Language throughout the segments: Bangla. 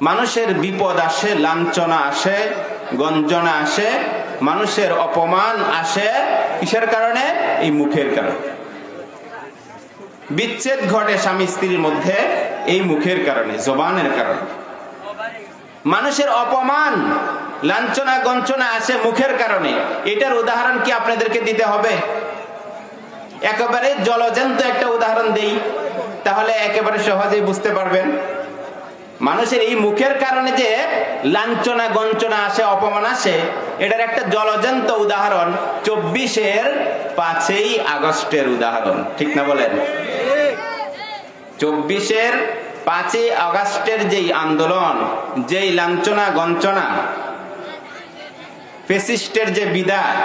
মানুষের বিপদ আসে, লাঞ্ছনা আসে, গঞ্জনা আসে, মানুষের অপমান আসে। কিসের কারণে? এই মুখের কারণে। বিচ্ছেদ ঘটে স্বামী স্ত্রীর মধ্যে, এই মুখের কারণে, জবানের কারণে। মানুষের অপমান, লাঞ্ছনা গঞ্চনা আসে মুখের কারণে। এটার উদাহরণ কি আপনাদেরকে দিতে হবে? একেবারে জলজন্ত একটা উদাহরণ দেই, তাহলে একেবারে সহজেই বুঝতে পারবেন। মানুষের এই মুখের কারণে যে লাঞ্ছনা, গঞ্চনা আসে, অপমান আসে, এটার একটা জলজন্ত উদাহরণ চব্বিশের পাঁচই আগস্টের উদাহরণ। ঠিক না বলেন? চব্বিশের পাঁচই আগস্টের যেই আন্দোলন, যেই লাঞ্ছনা, গঞ্চনা, ফেসিস্টের যে বিদায়,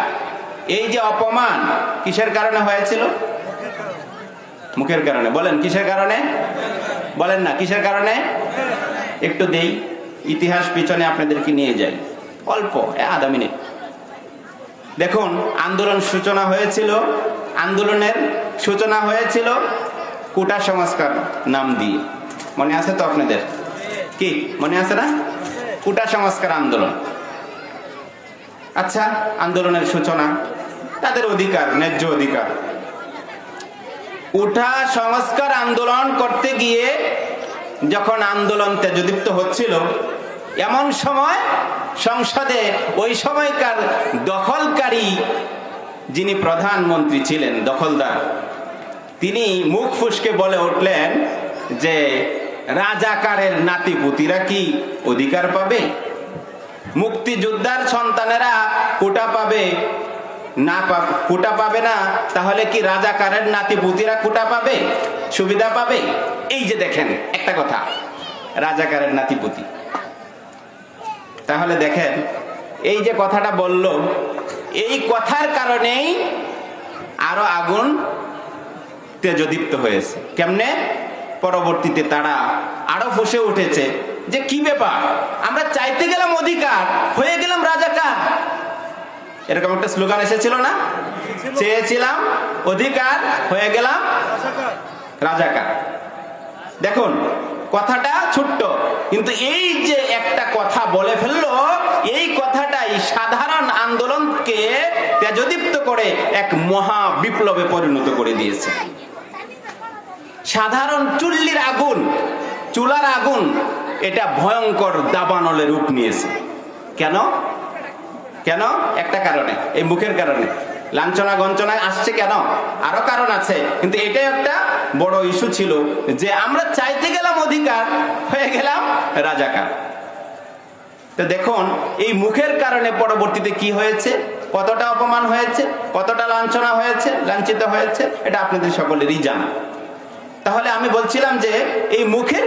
এই যে অপমান কিসের কারণে হয়েছিল? মুখের কারণে। বলেন, কিসের কারণে? বলেন না, কিসের কারণে? একটু দেই, ইতিহাস পিছনে আপনাদেরকে নিয়ে যাই। অল্প আধা মিনিট। দেখুন, আন্দোলন সূচনা হয়েছিল, আন্দোলনের সূচনা হয়েছিল কুটা সংস্কার নাম দিয়ে। মনে আছে তো আপনাদের? কি? মনে আছে না? কুটা সংস্কার আন্দোলন। আচ্ছা আন্দোলনের সূচনা, তাদের অধিকার, ন্যায্য অধিকার। উঠা সংস্কার আন্দোলন করতে গিয়ে যখন আন্দোলন তেজদীপ্ত হচ্ছিল, এমন সময় সংসদে ওই সময়কার দখলকারী যিনি প্রধানমন্ত্রী ছিলেন, দখলদার, তিনি মুখ ফুসকে বলে উঠলেন যে, রাজাকারের নাতিপুতিরা কি অধিকার পাবে? মুক্তিযোদ্ধার সন্তানেরা কোটা পাবে? না কোটা পাবে না, তাহলে কি রাজাকারের নাতিপুতিরা কোটা পাবে, সুবিধা পাবে? এই যে দেখেন, একটা কথা রাজা রাজাকারের নাতিপুতি। তাহলে দেখেন, এই যে কথাটা বলল, এই কথার কারণেই আরও আগুন তেজদীপ্ত হয়েছে। কেমনে? পরবর্তীতে তারা আরও ফুসে উঠেছে যে কি ব্যাপার? আমরা চাইতে গেলাম অধিকার, হয়ে গেলাম রাজাকার। এরকম একটা স্লোগান এসেছিল না? চেয়েছিলাম অধিকার হয়ে গেলাম রাজাকার। দেখুন কথাটা ছোট্ট কিন্তু এই যে একটা কথা বলে ফেলল এই কথাটাই সাধারণ আন্দোলনকে তেজদীপ্ত করে এক মহা বিপ্লবে পরিণত করে দিয়েছে। সাধারণ চুল্লির আগুন চুলার আগুন এটা ভয়ঙ্কর দাবানলে রূপ নিয়েছে। কেন? কেন? একটা কারণে, এই মুখের কারণে। লাঞ্ছনা গঞ্চনা আসছে কেন? আরও কারণ আছে। কিন্তু এটাই একটা বড় ইস্যু ছিল যে আমরা চাইতে গেলাম অধিকার, হয়ে গেলাম রাজাকার। তো দেখুন, এই মুখের কারণে পরবর্তীতে কি হয়েছে? কতটা অপমান হয়েছে? কতটা লাঞ্ছনা হয়েছে? লাঞ্ছিত হয়েছে? এটা আপনাদের সকলেরই জানা। তাহলে আমি বলছিলাম যে, এই মুখের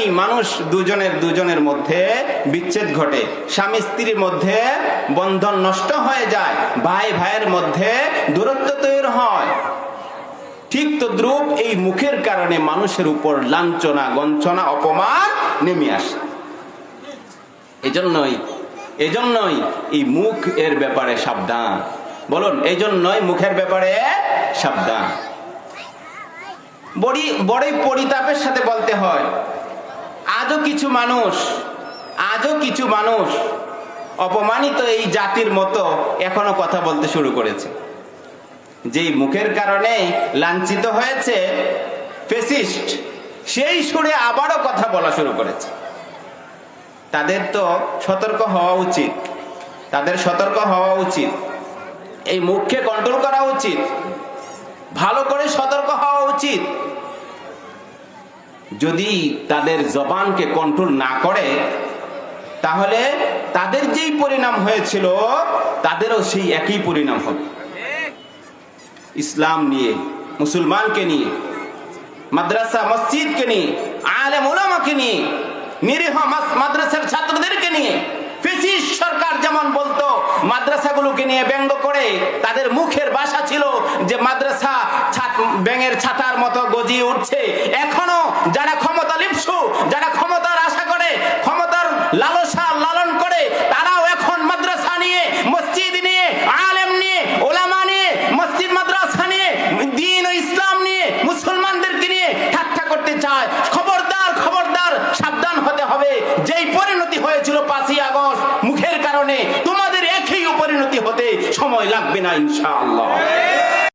কারণেই মানুষ, দুজনের দুজনের মধ্যে বিচ্ছেদ ঘটে। স্বামী স্ত্রীর মধ্যে বন্ধন নষ্ট হয়ে যায়, ভাই ভাইয়ের মধ্যে দূরত্ব তৈরি হয়। ঠিক তো দ্রুপ এই মুখের কারণে মানুষের উপর লাঞ্ছনা গঞ্চনা অপমান নেমে আসে। এজন্যই এজন্যই এই মুখ এর ব্যাপারে সাবধান। বলুন এই জন্যই মুখের ব্যাপারে সাবধান। বড়ি, বড়ই পরিতাপের সাথে বলতে হয়। আজও কিছু মানুষ আজও কিছু মানুষ অপমানিত এই জাতির মতো এখনও কথা বলতে শুরু করেছে। যেই মুখের কারণে লাঞ্ছিত হয়েছে ফেসিস্ট, সেই সুরে আবারও কথা বলা শুরু করেছে। তাদের তো সতর্ক হওয়া উচিত। তাদের সতর্ক হওয়া উচিত। এই মুখকে কন্ট্রোল করা উচিত। ভালো করে সতর্ক হওয়া উচিত। যদি তাদের জবানকে কন্ট্রোল না করে, তাহলে তাদের যেই পরিণাম হয়েছিল, তাদেরও সেই একই পরিণাম হবে। ইসলাম নিয়ে, মুসলমানকে নিয়ে, মাদ্রাসা, মসজিদকে নিয়ে, আলেম ওলামাকে নিয়ে, নিরীহ মাদ্রাসার ছাত্রদেরকে নিয়ে, ফেসিস সরকার যেমন বলতো, মাদ্রাসাগুলোকে নিয়ে ব্যঙ্গ করে, তাদের মুখের বাসা ছিল যে মাদ্রাসা ব্যাঙের ছাতার মতো গজিয়ে উঠছে, এখনও যারা ক্ষমতা লিপসু, যারা ক্ষমতার আশা করে, ক্ষমতার লালসা লালন করে, তারাও এখন মাদ্রাসা নিয়ে, মসজিদ নিয়ে, আলেম নিয়ে, ওলামা নিয়ে, মসজিদ, মাদ্রাসা নিয়ে, দিন ও ইসলাম নিয়ে, মুসলমানদেরকে নিয়ে ঠাট্টা করতে চায়। খবরদার খবরদার, সাবধান হতে হবে। যেই পরিণতি হয়েছিল পাঁচই আগস্ট, মুখের কারণে তোমাদের একই পরিণতি হতে সময় লাগবে না, ইনশাআল্লাহ।